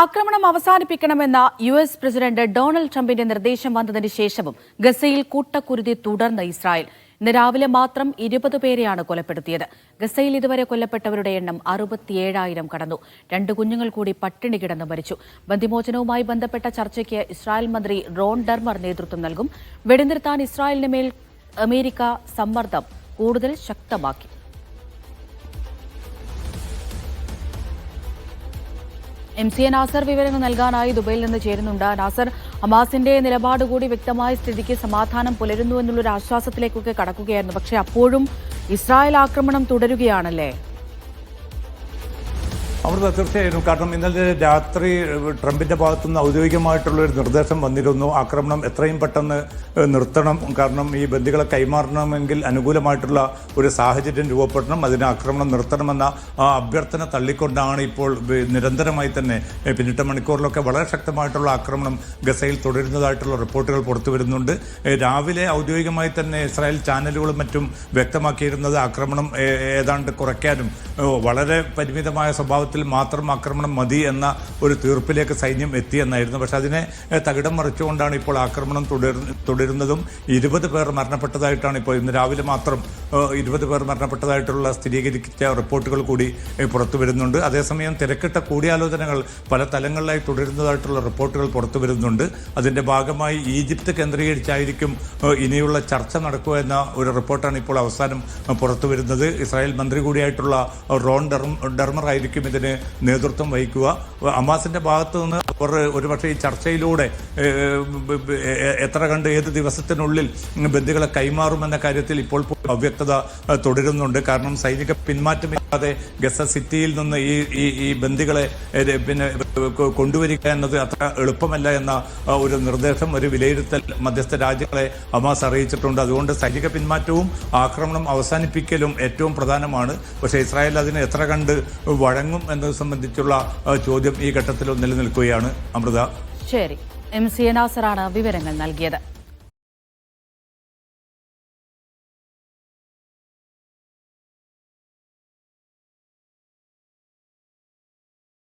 ആക്രമണം അവസാനിപ്പിക്കണമെന്ന U S president Donald ട്രംപിന്റെ നിർദ്ദേശം വന്നതിന് ശേഷവും ഗസയിൽ കൂട്ടക്കുരുതി തുടർന്ന് ഇസ്രായേൽ. ഇന്ന് രാവിലെ മാത്രം ഇരുപത് പേരെയാണ് കൊലപ്പെടുത്തിയത്. ഗസയിൽ ഇതുവരെ കൊല്ലപ്പെട്ടവരുടെ എണ്ണം അറുപത്തിയേഴായിരം കടന്നു. രണ്ട് കുഞ്ഞുങ്ങൾ കൂടി പട്ടിണി കിടന്ന് മരിച്ചു. ബന്ധിമോചനവുമായി ബന്ധപ്പെട്ട ചർച്ചയ്ക്ക് ഇസ്രായേൽ മന്ത്രി റോൺ ഡർമർ നേതൃത്വം നൽകും. വെടിനിർത്താൻ ഇസ്രായേലിന് മേൽ അമേരിക്ക സമ്മർദ്ദം കൂടുതൽ ശക്തമാക്കി. എം സി എ നാസർ വിവരങ്ങൾ നൽകാനായി ദുബൈയിൽ നിന്ന് ചേരുന്നുണ്ട്. നാസർ അമാസിന്റെ നിലപാട് കൂടി വ്യക്തമായ സ്ഥിതിക്ക് സമാധാനം പുലരുന്നു എന്നുള്ളൊരു ആശ്വാസത്തിലേക്കൊക്കെ കടക്കുകയായിരുന്നു. പക്ഷേ അപ്പോഴും ഇസ്രായേൽ ആക്രമണം തുടരുകയാണല്ലേ? അമൃത തീർച്ചയായിരുന്നു കാരണം ഇന്നലെ രാത്രി ട്രംപിന്റെ ഭാഗത്തുനിന്ന് ഔദ്യോഗികമായിട്ടുള്ള ഒരു നിർദ്ദേശം വന്നിരുന്നു. ആക്രമണം എത്രയും പെട്ടെന്ന് നിർത്തണം. കാരണം ഈ ബന്ധികളെ കൈമാറണമെങ്കിൽ അനുകൂലമായിട്ടുള്ള ഒരു സാഹചര്യം രൂപപ്പെടണം. അതിന് ആക്രമണം നിർത്തണമെന്ന ആ അഭ്യർത്ഥന തള്ളിക്കൊണ്ടാണ് ഇപ്പോൾ നിരന്തരമായി തന്നെ പിന്നിട്ട മണിക്കൂറിലൊക്കെ വളരെ ശക്തമായിട്ടുള്ള ആക്രമണം ഗസയിൽ തുടരുന്നതായിട്ടുള്ള റിപ്പോർട്ടുകൾ പുറത്തു വരുന്നുണ്ട്. രാവിലെ ഔദ്യോഗികമായി തന്നെ ഇസ്രായേൽ ചാനലുകളും മറ്റും വ്യക്തമാക്കിയിരുന്നത് ആക്രമണം ഏതാണ്ട് കുറയ്ക്കാനും വളരെ പരിമിതമായ സ്വഭാവത്തിൽ മാത്രം ആക്രമണം മതി എന്ന ഒരു തീർപ്പിലേക്ക് സൈന്യം എത്തിയെന്നായിരുന്നു പക്ഷെ അതിനെ തകിടം മറിച്ചുകൊണ്ടാണ് ഇപ്പോൾ ആക്രമണം തുടരുന്നതും. ഇരുപത് പേർ മരണപ്പെട്ടതായിട്ടാണ് ഇപ്പോൾ ഇന്ന് രാവിലെ മാത്രം ഇരുപത് പേർ മരണപ്പെട്ടതായിട്ടുള്ള സ്ഥിരീകരിച്ച റിപ്പോർട്ടുകൾ കൂടി പുറത്തു വരുന്നുണ്ട്. അതേസമയം തിരക്കിട്ട കൂടിയാലോചനകൾ പല തലങ്ങളിലായി തുടരുന്നതായിട്ടുള്ള റിപ്പോർട്ടുകൾ പുറത്തു വരുന്നുണ്ട്. അതിന്റെ ഭാഗമായി ഈജിപ്ത് കേന്ദ്രീകരിച്ചായിരിക്കും ഇനിയുള്ള ചർച്ച നടക്കുക എന്ന ഒരു റിപ്പോർട്ടാണ് ഇപ്പോൾ അവസാനം പുറത്തു വരുന്നത്. ഇസ്രായേൽ മന്ത്രി കൂടിയായിട്ടുള്ള റോൺ ഡർമർ ആയിരിക്കും ഇതിന് ഇതിന് നേതൃത്വം വഹിക്കുക. അമാസിന്റെ ഭാഗത്തു നിന്ന് അവർ ഒരുപക്ഷെ ഈ ചർച്ചയിലൂടെ എത്ര കണ്ട് ഏത് ദിവസത്തിനുള്ളിൽ ബന്ദികളെ കൈമാറുമെന്ന കാര്യത്തിൽ ഇപ്പോൾ അവ്യക്തത തുടരുന്നുണ്ട്. കാരണം സൈനിക പിന്മാറ്റമില്ലാതെ ഗസ സിറ്റിയിൽ നിന്ന് ഈ ഈ ഈ ബന്ദികളെ പിന്നെ കൊണ്ടുവരിക എന്നത് അത്ര എളുപ്പമല്ല എന്ന ഒരു നിർദ്ദേശം ഒരു വിലയിരുത്തൽ മധ്യസ്ഥ രാജ്യങ്ങളെ അമാസ് അറിയിച്ചിട്ടുണ്ട്. അതുകൊണ്ട് സൈനിക പിന്മാറ്റവും ആക്രമണം അവസാനിപ്പിക്കലും ഏറ്റവും പ്രധാനമാണ്. പക്ഷേ ഇസ്രായേൽ അതിന് എത്ര കണ്ട് വഴങ്ങും എന്നത് സംബന്ധിച്ചുള്ള ചോദ്യം ഈ ഘട്ടത്തിൽ നിലനിൽക്കുകയാണ്. അമൃത. ശരി. എം സി നാസറാണ് വിവരങ്ങൾ നൽകിയത്.